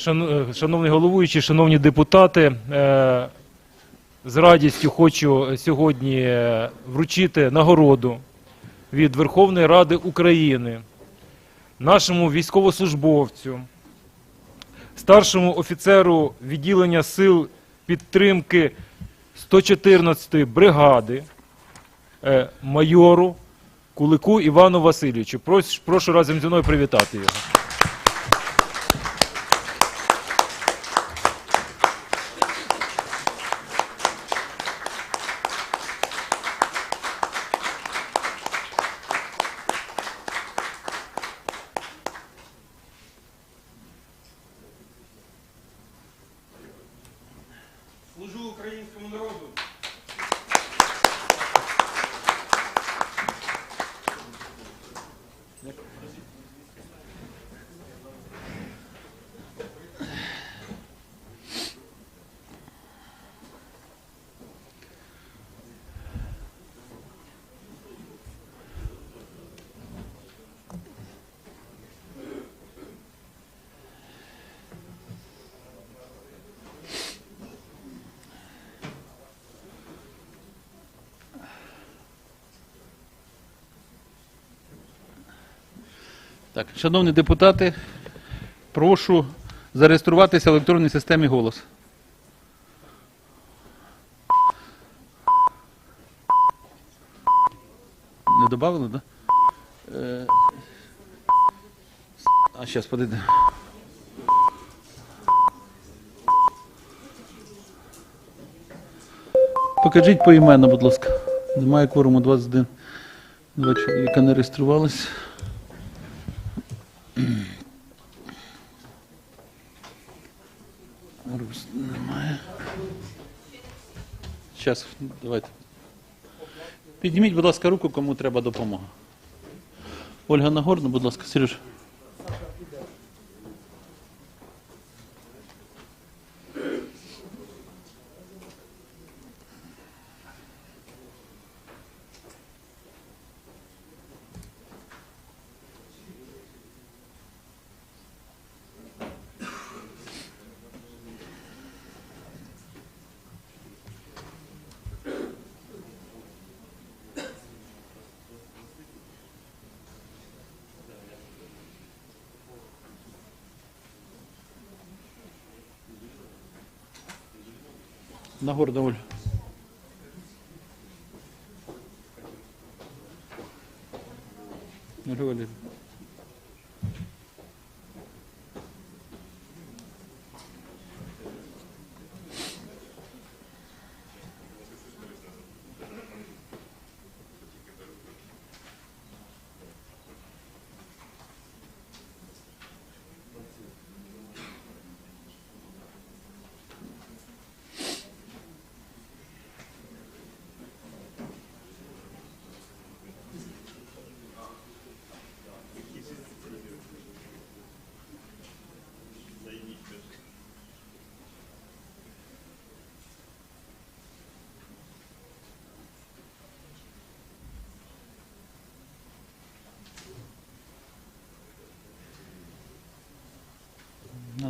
Шан- Шановний головуючий, шановні депутати, е, з радістю хочу сьогодні е, вручити нагороду від Верховної Ради України нашому військовослужбовцю, старшому офіцеру відділення сил підтримки 114-ї бригади, е, майору Кулику Івану Васильовичу. Прошу разом зі мною привітати його. Так, шановні депутати, прошу зареєструватися в електронній системі голос. Не додали, так? Да? Е, А зараз подійде. Покажіть поіменно, будь ласка. Немає кворуму 21. Два чоловіка не реєструвалися. Рус немає. Зараз, давайте. Підніміть, будь ласка, руку, кому треба допомога. Ольга Нагорна, будь ласка, Сереж. Нагорна Ольга. Ольга Валерійовна.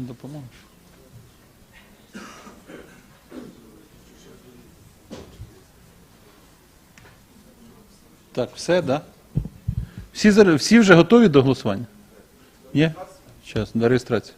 Нам допоможеш. Так, все, да? Всі, всі вже готові до голосування? Є? Зараз, до реєстрації.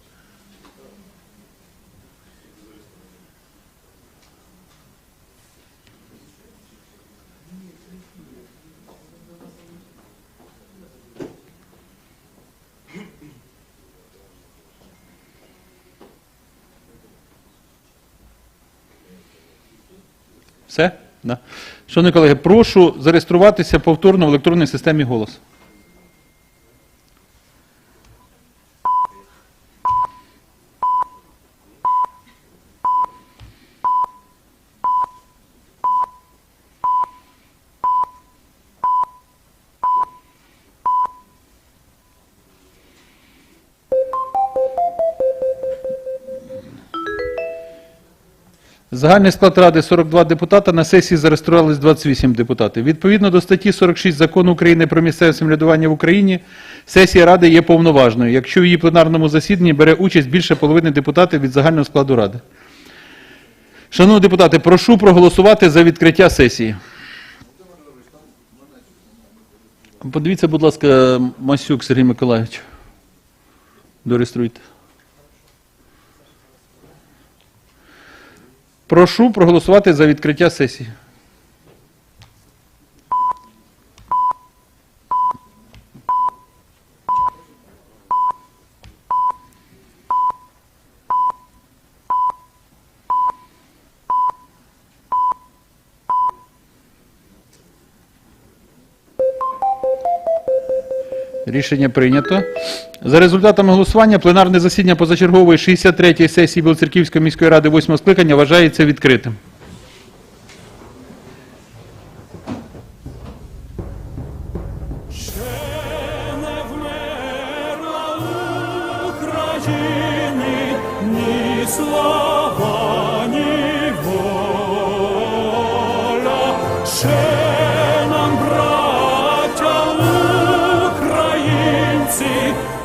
Все? Да. Шановні колеги, прошу зареєструватися повторно в електронній системі голос. Загальний склад ради 42 депутата, на сесії зареєструвалися 28 депутатів. Відповідно до статті 46 Закону України про місцеве самоврядування в Україні, сесія ради є повноважною, якщо в її пленарному засіданні бере участь більше половини депутатів від загального складу ради. Шановні депутати, прошу проголосувати за відкриття сесії. Подивіться, будь ласка, Масюк Сергій Миколаївич. Дореєструйте. Прошу проголосувати за відкриття сесії. Рішення прийнято. За результатами голосування пленарне засідання позачергової 63-ї сесії Білоцерківської міської ради 8 скликання вважається відкритим. Слава, ні воля. Ще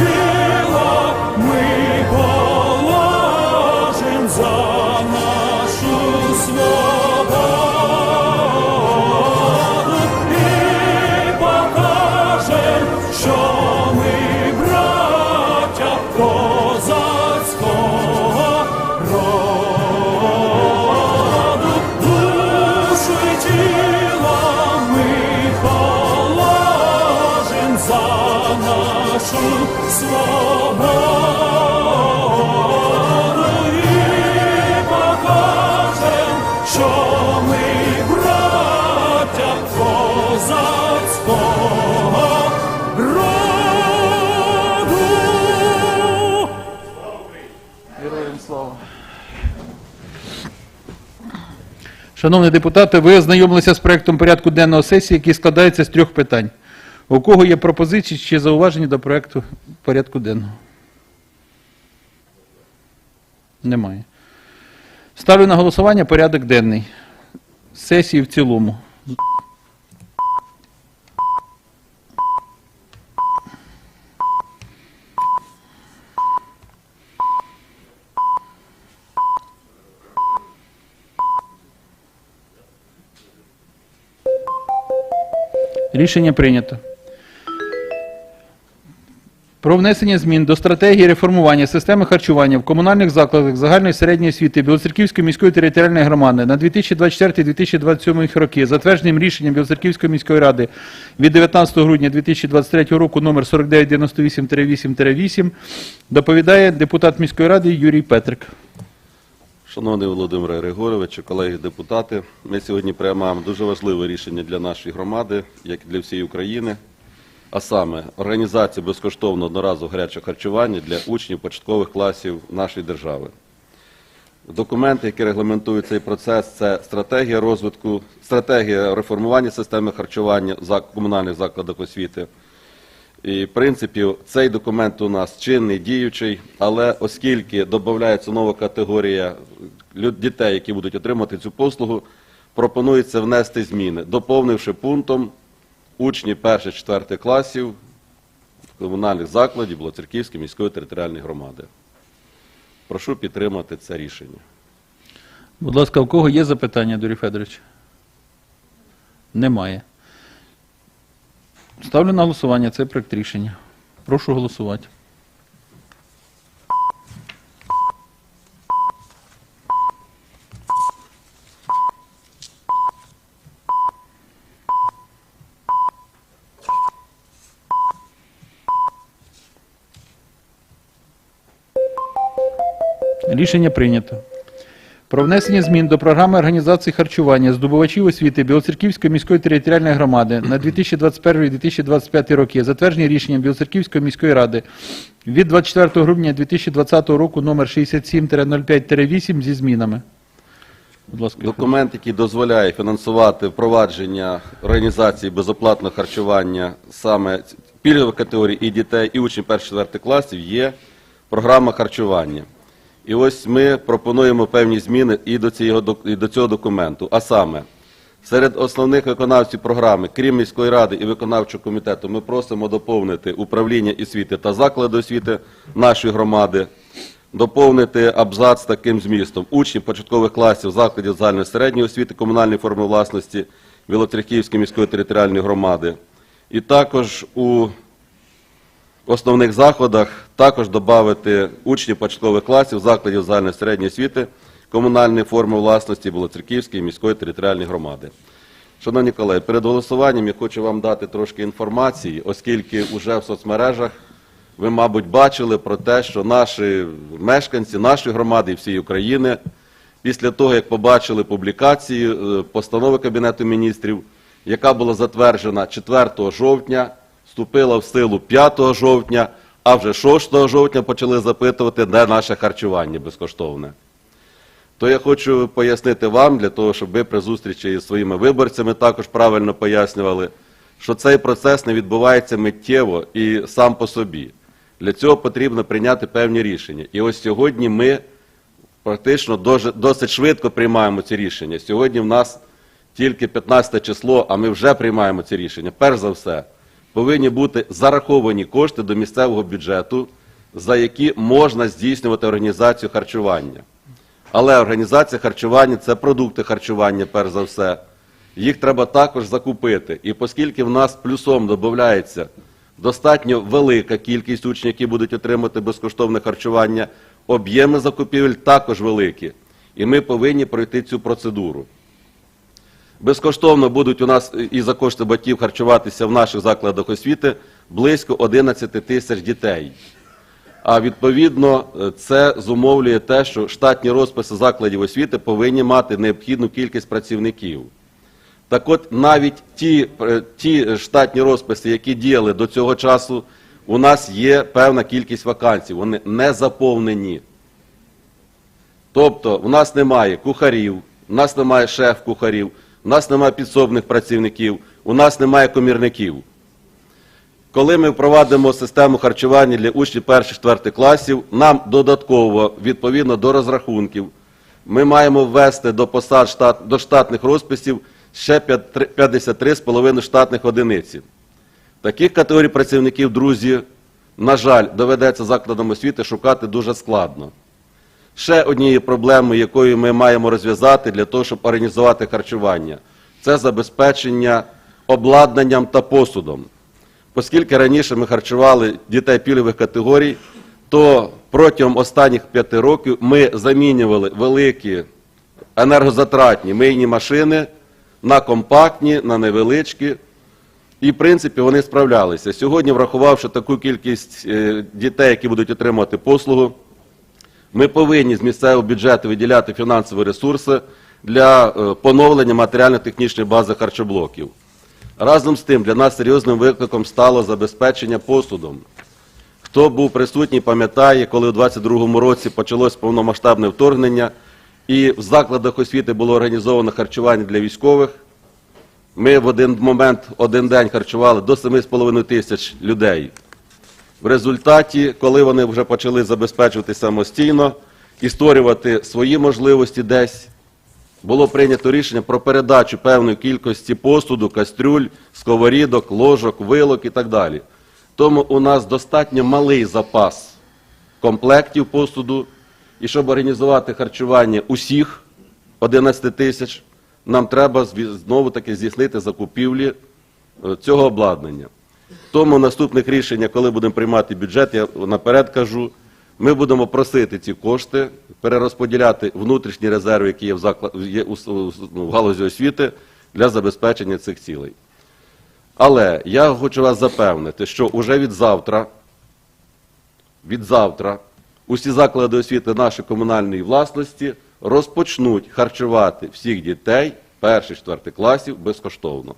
till Шановні депутати, ви ознайомилися з проектом порядку денного сесії, який складається з трьох питань. У кого є пропозиції чи зауваження до проекту порядку денного? Немає. Ставлю на голосування порядок денний. Сесії в цілому. Рішення прийнято. Про внесення змін до стратегії реформування системи харчування в комунальних закладах загальної середньої освіти Білоцерківської міської територіальної громади на 2024-2027 роки, затвердженим рішенням Білоцерківської міської ради від 19 грудня 2023 року номер 4998-8-8, доповідає депутат міської ради Юрій Петрик. Шановний Володимире Григоровичу, колеги депутати, ми сьогодні приймаємо дуже важливе рішення для нашої громади, як і для всієї України, а саме організацію безкоштовного одноразового гарячого харчування для учнів початкових класів нашої держави. Документи, які регламентують цей процес, це стратегія розвитку, стратегія реформування системи харчування в комунальних закладах освіти. І, в принципі, цей документ у нас чинний, діючий, але оскільки додається нова категорія дітей, які будуть отримати цю послугу, пропонується внести зміни, доповнивши пунктом учні 1-4 класів комунальних закладів Білоцерківської міської територіальної громади. Прошу підтримати це рішення. Будь ласка, у кого є запитання, Юрій Федорович? Немає. Ставлю на голосування цей проект рішення. Прошу голосувати. Рішення прийнято. Про внесення змін до програми організації харчування здобувачів освіти Білоцерківської міської територіальної громади на 2021-2025 роки, затверджені рішенням Білоцерківської міської ради від 24 грудня 2020 року номер 67-05-8 зі змінами. Будь ласка. Документ, який дозволяє фінансувати впровадження організації безоплатного харчування саме пільгових категорій і дітей, і учнів 1-4 класів, є програма харчування. І ось ми пропонуємо певні зміни і до цього, і до цього документу. А саме, серед основних виконавців програми, крім міської ради і виконавчого комітету, ми просимо доповнити управління освіти та заклади освіти нашої громади, доповнити абзац таким змістом. Учні початкових класів закладів загальної середньої освіти комунальної форми власності Білоцерківської міської територіальної громади. І також у основних заходах також додати учнів початкових класів закладів загальної середньої освіти комунальної форми власності Білоцерківської міської територіальної громади. Шановні колеги, перед голосуванням я хочу вам дати трошки інформації, оскільки вже в соцмережах ви, мабуть, бачили про те, що наші мешканці нашої громади і всієї України після того, як побачили публікації е, постанови Кабінету міністрів, яка була затверджена 4 жовтня, вступила в силу 5 жовтня, а вже 6 жовтня почали запитувати, де наше харчування безкоштовне. То я хочу пояснити вам, для того, щоб ви при зустрічі із своїми виборцями також правильно пояснювали, що цей процес не відбувається миттєво і сам по собі. Для цього потрібно прийняти певні рішення. І ось сьогодні ми практично досить швидко приймаємо ці рішення. Сьогодні в нас тільки 15 число, а ми вже приймаємо ці рішення. Перш за все, повинні бути зараховані кошти до місцевого бюджету, за які можна здійснювати організацію харчування. Але організація харчування це продукти харчування, перш за все. Їх треба також закупити. І оскільки в нас плюсом додається достатньо велика кількість учнів, які будуть отримати безкоштовне харчування, об'єми закупівель також великі. І ми повинні пройти цю процедуру. Безкоштовно будуть у нас і за кошти батьків харчуватися в наших закладах освіти близько 11 тисяч дітей. А відповідно, е, це зумовлює те, що штатні розписи закладів освіти повинні мати необхідну кількість працівників. Так от навіть ті, е, ті штатні розписи, які діяли до цього часу, у нас є певна кількість вакансій, вони не заповнені. Тобто, в нас немає кухарів, у нас немає шеф-кухарів, у нас немає підсобних працівників, у нас немає комірників. Коли ми впровадимо систему харчування для учнів перших-четвертих класів, нам додатково, відповідно до розрахунків, ми маємо ввести до посад до штатних розписів ще 53,5 штатних одиниці. Таких категорій працівників, друзі, на жаль, доведеться закладам освіти шукати дуже складно. Ще однією проблемою, якою ми маємо розв'язати для того, щоб організувати харчування, це забезпечення обладнанням та посудом. Оскільки раніше ми харчували дітей пільгових категорій, то протягом останніх п'яти років ми замінювали великі енергозатратні мийні машини на компактні, на невеличкі. І, в принципі, вони справлялися. Сьогодні, врахувавши таку кількість е, дітей, які будуть отримувати послугу, ми повинні з місцевого бюджету виділяти фінансові ресурси для е, поновлення матеріально-технічної бази харчоблоків. Разом з тим, для нас серйозним викликом стало забезпечення посудом. Хто був присутній, пам'ятає, коли у 22-му році почалось повномасштабне вторгнення, і в закладах освіти було організовано харчування для військових. Ми в один момент, один день харчували до 7,5 тисяч людей. В результаті, коли вони вже почали забезпечувати самостійно і створювати свої можливості десь, було прийнято рішення про передачу певної кількості посуду, кастрюль, сковорідок, ложок, вилок і так далі. Тому у нас достатньо малий запас комплектів посуду, і щоб організувати харчування усіх 11 тисяч, нам треба знову-таки здійснити закупівлі е, цього обладнання. Тому наступних рішеннях, коли будемо приймати бюджет, я наперед кажу, ми будемо просити ці кошти перерозподіляти внутрішні резерви, які є в, заклад, є у, ну, в галузі освіти для забезпечення цих цілей. Але я хочу вас запевнити, що уже від завтра, від завтра, усі заклади освіти нашої комунальної власності розпочнуть харчувати всіх дітей перших четвертих класів безкоштовно.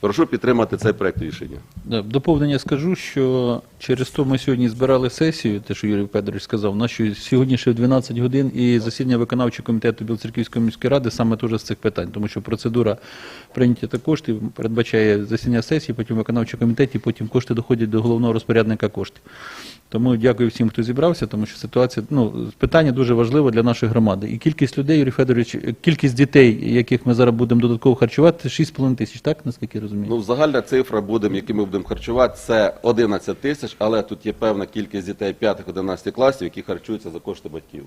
Прошу підтримати цей проект рішення. Доповнення скажу, що через то ми сьогодні збирали сесію, те, що Юрій Федорович сказав, у нас що сьогодні ще в 12 годин і засідання виконавчого комітету Білоцерківської міської ради саме теж з цих питань, тому що процедура прийняття та коштів передбачає засідання сесії, потім виконавчого комітеті, потім кошти доходять до головного розпорядника коштів. Тому дякую всім, хто зібрався, тому що ситуація, ну, питання дуже важливе для нашої громади. І кількість людей, Юрій Федорович, кількість дітей, яких ми зараз будемо додатково харчувати, 6,5 тисяч, так, наскільки я розумію? Ну, загальна цифра, будемо, які ми будемо харчувати, це 11 тисяч, але тут є певна кількість дітей 5-11 класів, які харчуються за кошти батьків.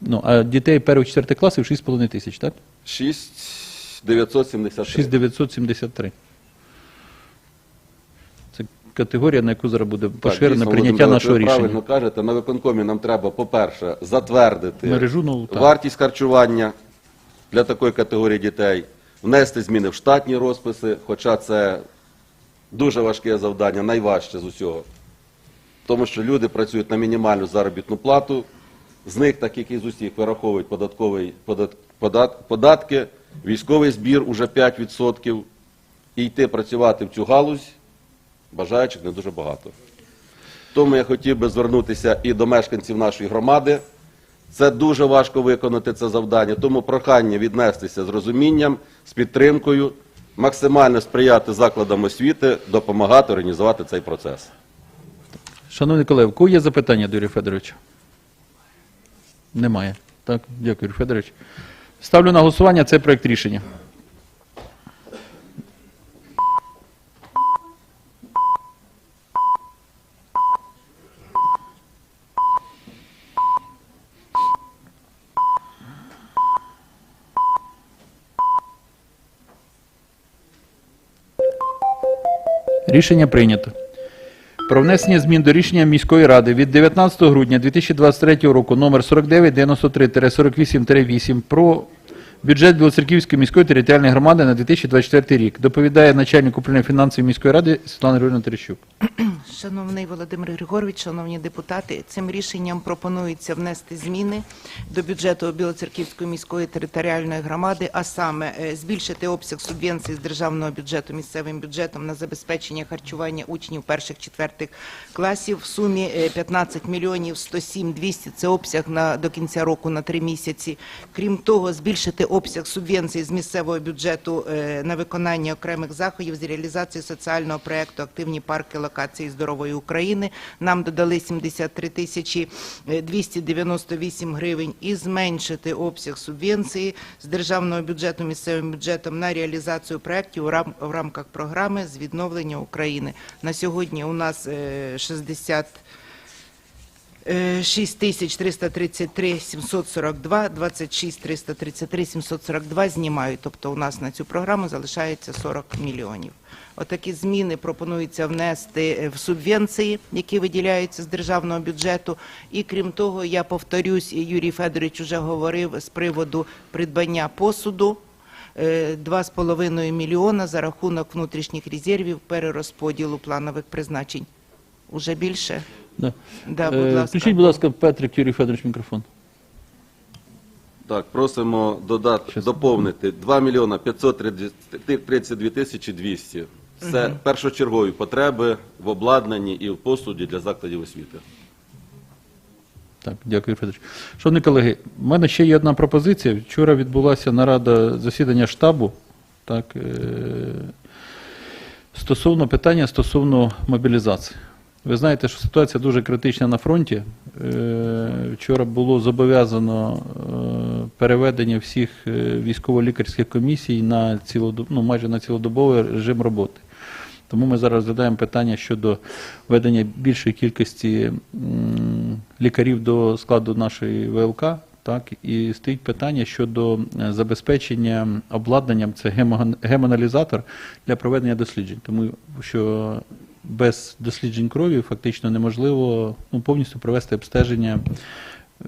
Ну, а дітей перших четвертих класів 6,5 тисяч, так? 6 973. 6973. Це категорія, на яку зараз буде поширене дійсно, прийняття Володимир, нашого ви рішення. правильно кажете, на виконкомі нам треба, по-перше, затвердити Мережу нову, так. вартість харчування для такої категорії дітей, внести зміни в штатні розписи, хоча це дуже важке завдання, найважче з усього. Тому що люди працюють на мінімальну заробітну плату, з них, так як і з усіх, вираховують податковий, подат, подат, податки, військовий збір уже 5%, і йти працювати в цю галузь бажаючих не дуже багато. Тому я хотів би звернутися і до мешканців нашої громади. Це дуже важко виконати це завдання, тому прохання віднестися з розумінням, з підтримкою, максимально сприяти закладам освіти, допомагати організувати цей процес. Шановні колеги, у кого є запитання до Юрія Федоровича? Немає. Так, дякую, Юрій Федорович. Ставлю на голосування цей проект рішення. Рішення прийнято. Про внесення змін до рішення міської ради від 19 грудня 2023 року номер 4993-48-8 про бюджет Білоцерківської міської територіальної громади на 2024 рік. Доповідає начальник управління фінансів міської ради Світлана Григорівна Терещук. Шановний Володимир Григорович, шановні депутати, цим рішенням пропонується внести зміни до бюджету Білоцерківської міської територіальної громади, а саме е, збільшити обсяг субвенцій з державного бюджету місцевим бюджетом на забезпечення харчування учнів перших-четвертих класів в сумі е, 15 мільйонів 107 200 – це обсяг на до кінця року на три місяці. Крім того, збільшити обсяг субвенцій з місцевого бюджету е, на виконання окремих заходів з реалізації соціального проекту «Активні парки локації здорової України». Нам додали 73 тисячі е, 298 гривень і зменшити обсяг субвенції з державного бюджету місцевим бюджетом на реалізацію проєктів в рамках програми з відновлення України. На сьогодні у нас е, 60 6 тисяч 333 742, 26 333 742 знімають. Тобто у нас на цю програму залишається 40 мільйонів. Отакі зміни пропонується внести е, в субвенції, які виділяються з державного бюджету. І крім того, я повторюсь, Юрій Федорович вже говорив з приводу придбання посуду. е, 2,5 мільйона за рахунок внутрішніх резервів перерозподілу планових призначень. Уже більше? Да. Да, будь Е, ласка. Включіть, будь ласка, Петрик Юрій Федорович мікрофон. Так, просимо додати, Щас. доповнити 2 мільйона 532 тисячі 200. Це першочергові потреби в обладнанні і в посуді для закладів освіти. Так, дякую, Юрій Федорович. Шановні колеги, в мене ще є одна пропозиція. Вчора відбулася нарада засідання штабу. Так, е, стосовно питання стосовно мобілізації. Ви знаєте, що ситуація дуже критична на фронті. Е, Вчора було зобов'язано е, переведення всіх е, військово-лікарських комісій на цілодоб... ну, майже на цілодобовий режим роботи. Тому ми зараз розглядаємо питання щодо введення більшої кількості лікарів до складу нашої ВЛК. Так, і стоїть питання щодо забезпечення обладнанням, це гемо- гемоаналізатор для проведення досліджень. Тому що без досліджень крові фактично неможливо ну, повністю провести обстеження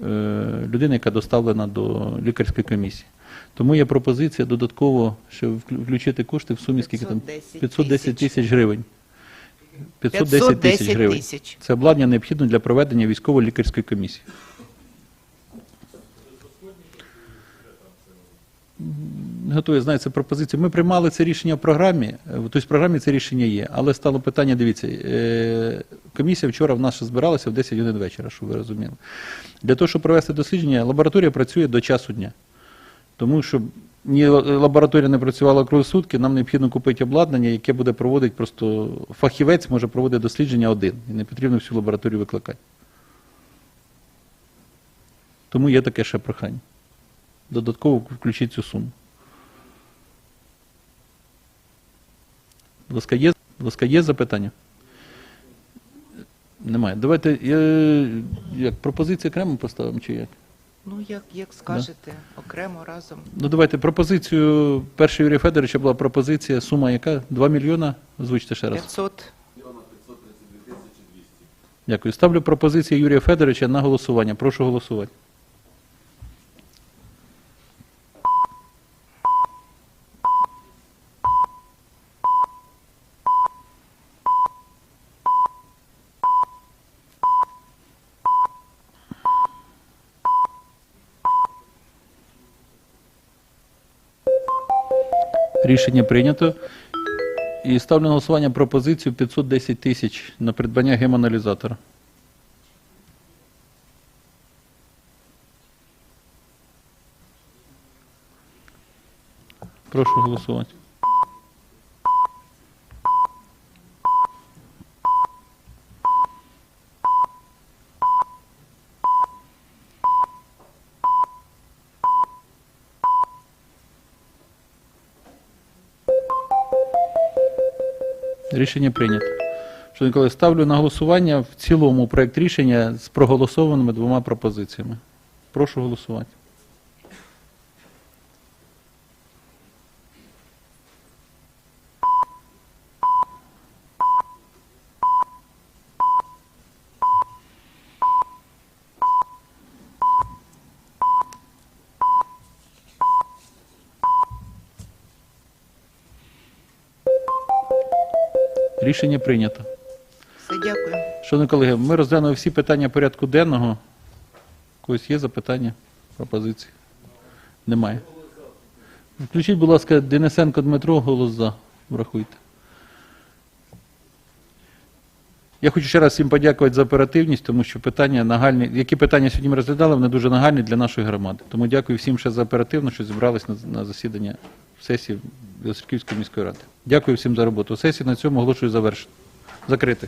е, людини, яка доставлена до лікарської комісії. Тому є пропозиція додатково ще включити кошти в сумі скільки там 510 510 тисяч гривень. 510 тисяч гривень. Це обладнання необхідно для проведення військово-лікарської комісії. Готові, знаєте, пропозицію. Ми приймали це рішення в програмі, е, тобто в програмі це рішення є, але стало питання, дивіться, е, комісія вчора в нас збиралася в 10 годин вечора, щоб ви розуміли. Для того, щоб провести дослідження, лабораторія працює до часу дня. Тому що ні лабораторія не працювала круглосутки, нам необхідно купити обладнання, яке буде проводити просто фахівець може проводити дослідження один. І не потрібно всю лабораторію викликати. Тому є таке ще прохання. Додатково включіть цю суму. Будь ласка, є, будь ласка, є запитання? Немає. Давайте я, як пропозицію окремо поставимо чи як? Ну, як, як скажете, окремо разом. Ну давайте пропозицію першого Юрія Федоровича була пропозиція, сума яка? 2 мільйона? Озвучте ще раз. 500. Дякую. Ставлю пропозицію Юрія Федоровича на голосування. Прошу голосувати. Рішення прийнято. І ставлю на голосування пропозицію 510 тисяч на придбання гемоаналізатора. Прошу голосувати. Рішення прийнято. Шановні колеги, ставлю на голосування в цілому проект рішення з проголосованими двома пропозиціями. Прошу голосувати. Рішення прийнято. Все, дякую. Шановні колеги, ми розглянули всі питання порядку денного. Когось є запитання, пропозиції? Немає. Включіть, будь ласка, Денисенко Дмитро, голос за. Врахуйте. Я хочу ще раз всім подякувати за оперативність, тому що питання нагальні, які питання сьогодні ми розглядали, вони дуже нагальні для нашої громади. Тому дякую всім ще за оперативно, що зібрались на, на засідання сесії Білоцерківської міської ради. Дякую всім за роботу. Сесію на цьому оголошую завершено. Закрити.